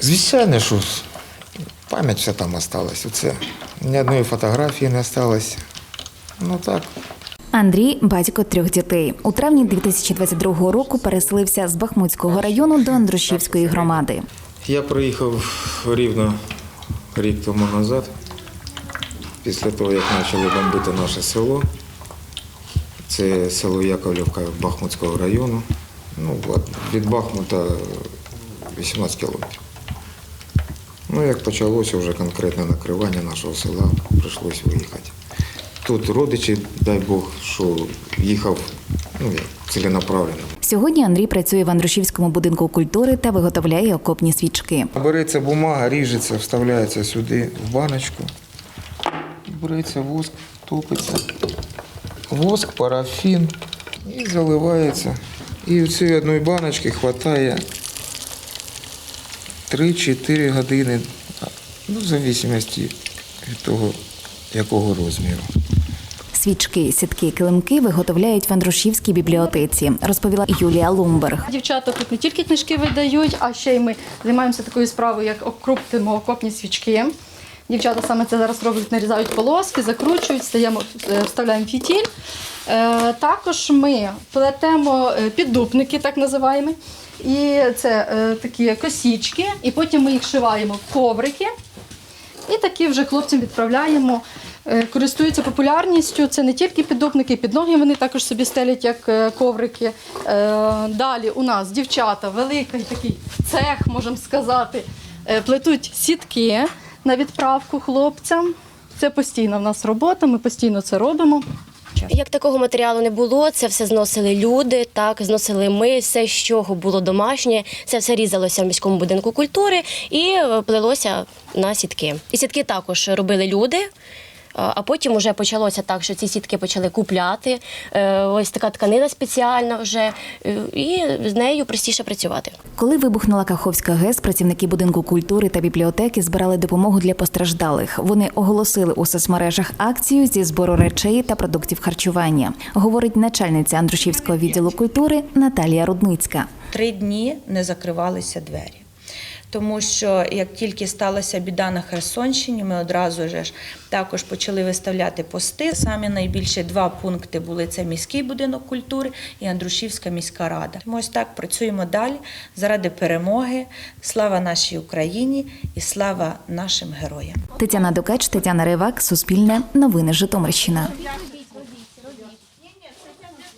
Звичайно, що пам'ять вся там осталась. Оце. Ні одної фотографії не осталось. Ну так. Андрій батько трьох дітей. У травні 2022 року переселився з Бахмутського району до Андрушівської громади. Я приїхав рівно рік тому назад, після того, як почали бомбити наше село. Це село Яковлівка Бахмутського району. Ну, от від Бахмута 18 кілометрів. Ну, як почалося вже конкретне накривання нашого села, прийшлось виїхати. Тут родичі, дай Бог, що їхав ну, ціленаправленно. Сьогодні Андрій працює в Андрушівському будинку культури та виготовляє окопні свічки. Береться бумага, ріжеться, вставляється сюди в баночку. Береться воск, топиться. Воск, парафін і заливається. І в цієї одної баночки вистачає 3-4 години, ну, в зависимості від того, якого розміру. Свічки, сітки, килимки виготовляють в Андрушівській бібліотеці, розповіла Юлія Лумберг. Дівчата тут не тільки книжки видають, а ще й ми займаємося такою справою, як окруптимо окопні свічки. Дівчата саме це зараз роблять, нарізають полоски, закручують, стаємо, е, вставляємо фітіль. Е, також ми плетемо е, піддупники, так називаємо. І це такі косічки, і потім ми їх шиваємо в коврики. І такі вже хлопцям відправляємо. Користуються популярністю. Це не тільки піддупники, під ноги вони також собі стелять як коврики. Далі у нас дівчата, великий такий цех, можемо сказати, плетуть сітки на відправку хлопцям. Це постійна в нас робота, ми постійно це робимо. Як такого матеріалу не було, це все зносили люди, так зносили ми, все, з чого було домашнє, це все різалося в міському будинку культури і е, плелося на сітки. І сітки також робили люди. А- потім вже почалося так, що ці сітки почали купляти. Е, Ось така тканина спеціальна вже, е, і з нею простіше працювати. Коли вибухнула Каховська ГЕС, працівники будинку культури та бібліотеки збирали допомогу для постраждалих. Вони оголосили у соцмережах акцію зі збору речей та продуктів харчування, говорить начальниця Андрушівського відділу культури Наталія Рудницька. три дні не закривалися двері. Тому що як тільки сталася біда на Херсонщині, ми одразу ж також почали виставляти пости. Самі найбільші два пункти були це міський будинок культури і Андрушівська міська рада. Тому ось так працюємо далі заради перемоги. Слава нашій Україні і слава нашим героям. Тетяна Дукач, Тетяна Ривак, Суспільне, Новини Житомирщина.